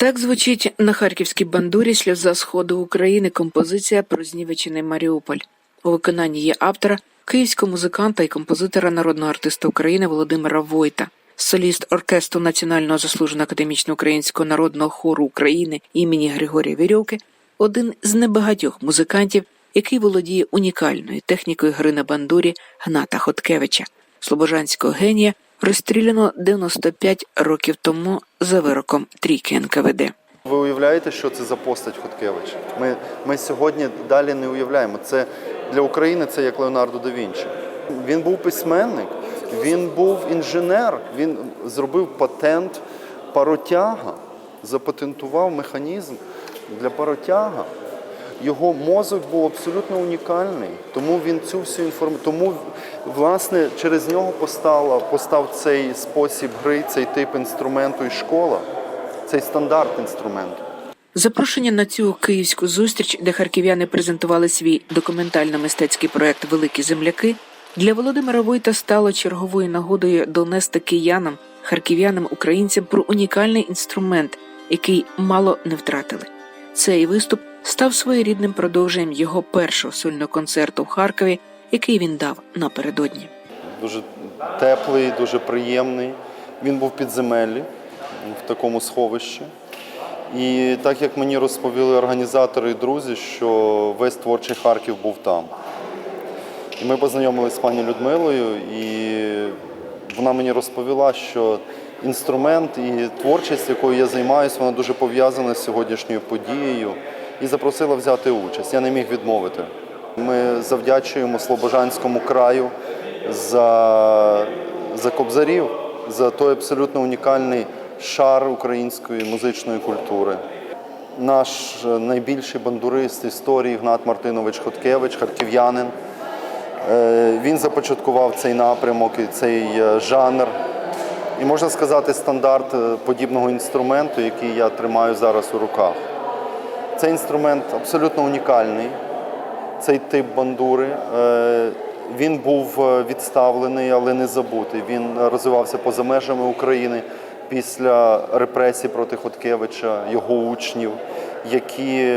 Так звучить на харківській бандурі сльоза сходу України композиція про знівечений Маріуполь. У виконанні є автора київського музиканта і композитора народного артиста України Володимира Войта, соліст оркестру Національного заслуженого академічного українського народного хору України імені Григорія Вірьовки, один з небагатьох музикантів, який володіє унікальною технікою гри на бандурі Гната Хоткевича, слобожанського генія, розстріляно 95 років тому за вироком трійки НКВД. Ви уявляєте, що це за постать Хоткевич? Ми, ми сьогодні далі не уявляємо. Це для України це як Леонардо да Вінчі. Він був письменник, він був інженер, він зробив патент паротяга, запатентував механізм для паротяга. Його мозок був абсолютно унікальний, тому він цю всю інформацію, тому власне через нього постав, постав цей спосіб гри, цей тип інструменту і школа, цей стандарт інструменту. Запрошення на цю київську зустріч, де харків'яни презентували свій документально-мистецький проект Великі земляки, для Володимира Войта стало черговою нагодою донести киянам, харків'янам, українцям про унікальний інструмент, який мало не втратили. Цей виступ став своєрідним продовженням його першого сольного концерту в Харкові, який він дав напередодні. Дуже теплий, дуже приємний. Він був підземеллі в такому сховищі. І так як мені розповіли організатори і друзі, що весь творчий Харків був там. І ми познайомилися з пані Людмилою, і вона мені розповіла, що інструмент і творчість, якою я займаюся, вона дуже пов'язана з сьогоднішньою подією і запросила взяти участь. Я не міг відмовити. Ми завдячуємо Слобожанському краю за, за кобзарів, за той абсолютно унікальний шар української музичної культури. Наш найбільший бандурист історії Гнат Мартинович Хоткевич, харків'янин. Е, Він започаткував цей напрямок і цей е, жанр. І можна сказати, стандарт е, подібного інструменту, який я тримаю зараз у руках. Цей інструмент абсолютно унікальний, цей тип бандури. Е, Він був е, відставлений, але не забутий. Він розвивався поза межами України після репресій проти Хоткевича, його учнів, які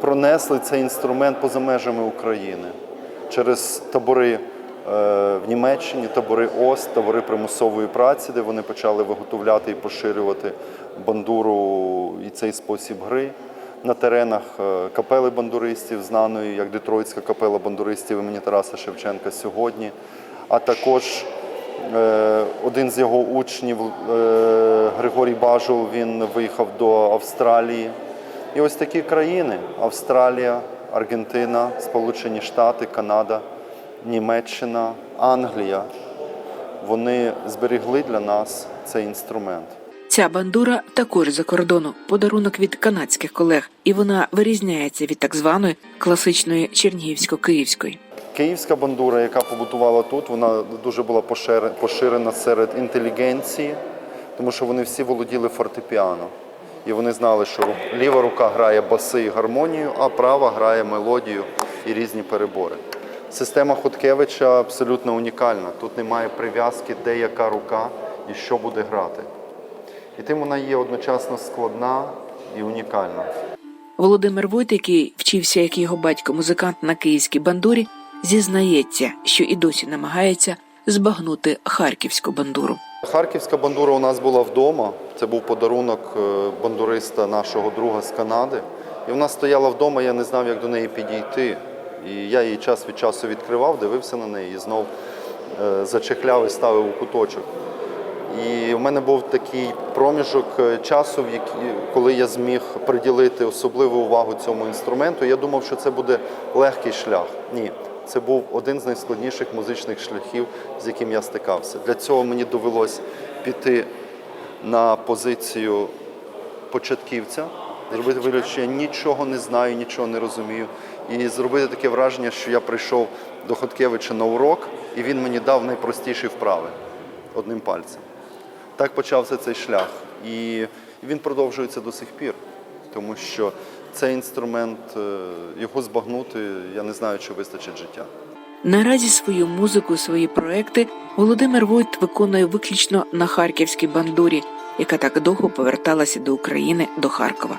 пронесли цей інструмент поза межами України через табори е, в Німеччині, табори ОСТ, табори примусової праці, де вони почали виготовляти і поширювати бандуру і цей спосіб гри. На теренах е, капели бандуристів, знаної як Детройтська капела бандуристів імені Тараса Шевченка сьогодні, а також Е, Один з його учнів, е, Григорій Бажул, він виїхав до Австралії. І ось такі країни: Австралія, Аргентина, Сполучені Штати, Канада, Німеччина, Англія. Вони зберегли для нас цей інструмент. Ця бандура також за кордону, подарунок від канадських колег, і вона вирізняється від так званої класичної чернігівсько-київської. Київська бандура, яка побутувала тут, вона дуже була поширена серед інтелігенції, тому що вони всі володіли фортепіано. І вони знали, що ліва рука грає баси і гармонію, а права грає мелодію і різні перебори. Система Хоткевича абсолютно унікальна. Тут немає прив'язки, де яка рука і що буде грати. І тим вона є одночасно складна і унікальна. Володимир Войт, який вчився як його батько музикант на київській бандурі, зізнається, що і досі намагається збагнути харківську бандуру. Харківська бандура у нас була вдома. Це був подарунок е, бандуриста нашого друга з Канади. І вона стояла вдома, я не знав, як до неї підійти. І я її час від часу відкривав, дивився на неї і знов е, зачехляв і ставив у куточок. І в мене був такий проміжок е, часу, коли я зміг приділити особливу увагу цьому інструменту. Я думав, що це буде легкий шлях. Ні, це був один з найскладніших музичних шляхів, з яким я стикався. Для цього мені довелось піти на позицію початківця, зробити вигляд, що я нічого не знаю, нічого не розумію. І зробити таке враження, що я прийшов до Хоткевича на урок, і він мені дав найпростіші вправи одним пальцем. Так почався цей шлях. І він продовжується до сих пір, тому що цей інструмент, е, його збагнути, я не знаю, чи вистачить життя. Наразі свою музику, свої проекти Володимир Войт виконує виключно на харківській бандурі, яка так довго поверталася до України до Харкова.